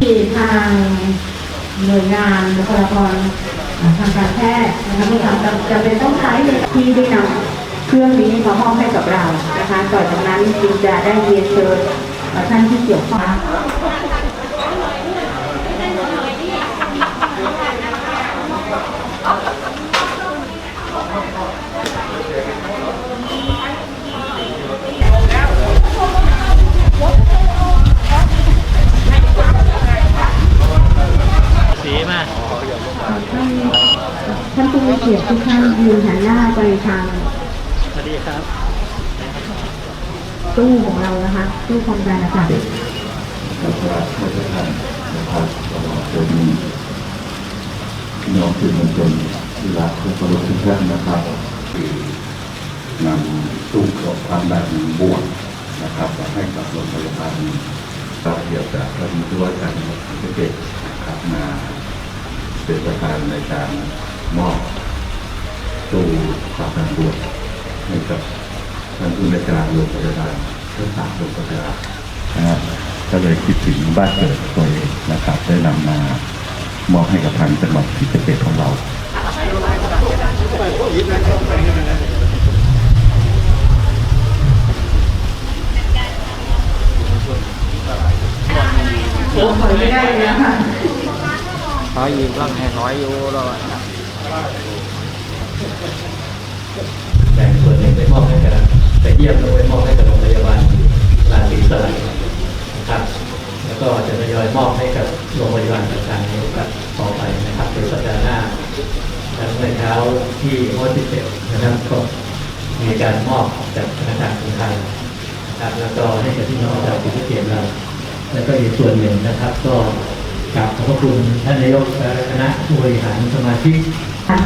ที่ทางหน่วยงานบุคลากรทางการแพทย์นะคะมีความจำจำเป็นต้องใช้ที่ได้นำเครื่องนี้มาห้องให้กับเรานะคะต่อจากนั้นจึงจะได้เรียนเชิญท่านที่เกี่ยวข้อง สีมา ท่านท่านผู้มีเกียรติทุกท่านยืนหันหน้าไปทางสวัสดีครับ ตู้ของเรานะคะ ตู้ความดันอากาศแล้วก็ให้ทุกท่านนะครับตลอดจนพี่น้องสื่อมวลชนที่รักทุกคนทุกท่านนะครับคือนำตู้กรอบความดันบวกนะครับมาให้กับโรงพยาบาลเราเกี่ยวกับท่านผู้ว่าการจังหวัดภูเก็ตนะครับมา เป็นประธานในการมอบตู้ความดันบวกให้กับท่านผู้ในการโรงพยาบาลทั้งสามโรงพยาบาลนะครับก็เลยคิดถึงบ้านเกิดตัวเองนะครับได้นำมามอบให้กับทางจังหวัดพิจิตรของเราขอไม่ได้เลยนะ คะขอยืมร่างแห่น้อยอยู่รอแบ่งส่วนหนึ่งไปมอบให้กับไปเยี่ยมแล้วไปมอบให้กับโรงพยาบาลราศีสลัยนะครับ แล้วก็จะทยอยมอบให้กับโรงพยาบาลต่างๆในโอกาสต่อไปนะครับในสัปดาห์หน้าแล้วเมื่อเช้าที่โมดิเซลนะครับก็มีการมอบจากธนาคารกรุงไทยนะครับแล้วก็ให้กับพี่น้องชาวศรีสะเกษเราแล้วก็อีกส่วนหนึ่งนะครับ ก็ กราบขอบพระคุณท่านนายกและคณะผู้บริหารสมาชิก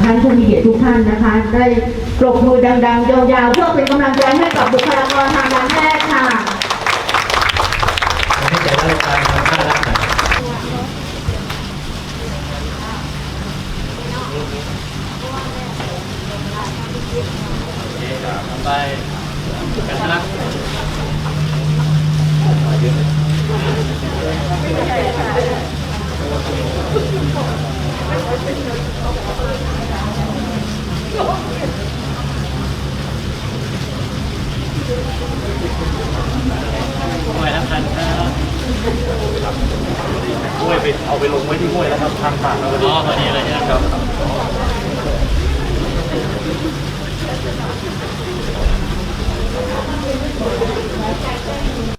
ท่านผู้มีเกียรติทุกท่านนะคะ ได้ปรบมือดังๆ ยาวๆ เพื่อเป็นกำลังใจให้กับบุคลากรทางการแพทย์ค่ะให้แต่ละรายการทำน่ารักหน่อยไปกันนะ ห้วยน้ำพันครับห้ วยไปเอาไปลงไว้ที่ห้วยแล้วครับทางผ่านเราอ๋อพอดีเลยนะครับ